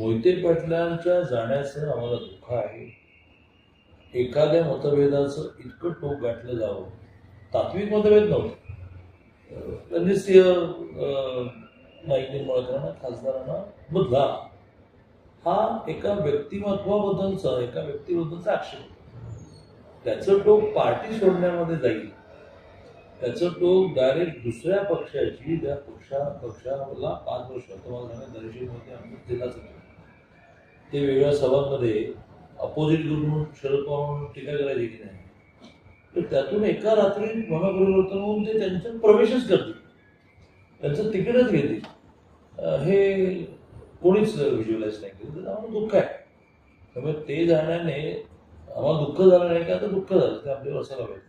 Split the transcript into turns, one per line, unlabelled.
मोहिते पाटलांच्या जाण्याचं आम्हाला दुःख आहे. एखाद्या मतभेदाचं इतकं टोक गाठलं जावं. तात्विक मतभेद नव्हते. रणजितसिंह अं, नाईक निंबाळकरांना खासदारांना बदला हा एका व्यक्तिमत्वाबद्दलचा एका व्यक्तीबद्दलचा आक्षेप होता. त्याचं टोक पार्टी सोडण्यामध्ये जाईल. त्याचं टोक डायरेक्ट दुसऱ्या पक्षाची त्या पक्षा पक्षाला पाच वर्ष अथवा सांगा दर्शनमध्ये आम्ही दिलाच नाही ते वेगळ्या सभांमध्ये अपोजिट करून शरद पवार टीका करायची की नाही? तर त्यातून एका रात्री मनपरिवर्तन होऊन ते त्यांच्यात प्रवेशच करतील. त्यांचं तिकीटच घेतील. हे कोणीच व्हिज्युअलाइज नाही केलं. तर आम्हाला दुःख आहे. त्यामुळे ते जाण्याने आम्हाला दुःख झालं नाही का? तर दुःख झालं. ते आपल्याला असायला पाहिजे.